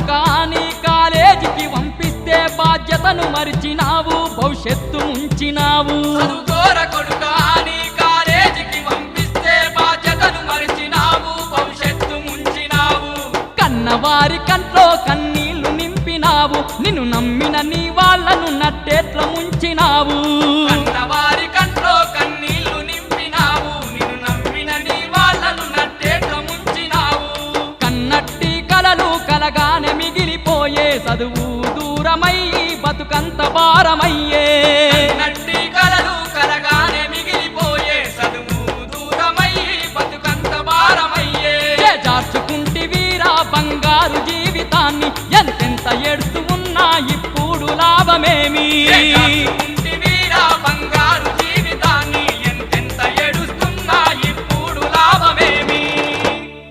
కొడుకా నీ కాలేజీకి పంపిస్తే బాధ్యతను మరిచినావు భవిష్యత్తు ఉంచినావు చదువుకోర కొడుకా నీ కాలేజీకి పంపిస్తే బాధ్యతను మరిచినావు భవిష్యత్తు ముంచినావు. కన్నవారి కంట్లో కన్నీళ్ళు నింపినావు నిన్ను నమ్మిన నీ వాళ్ళను నట్టేట్ల ముంచినావు. చదువు దూరమయ్యి బతుకంత భారమయ్యే. నట్టి కలలు కలగానే మిగిలిపోయే. చదువు దూరమై బతుకంత భారమయ్యే. జార్చుకుంటి వీరా బంగారు జీవితాన్ని ఎంతెంత ఎడుతూ ఉన్నా ఇప్పుడు లాభమేమి?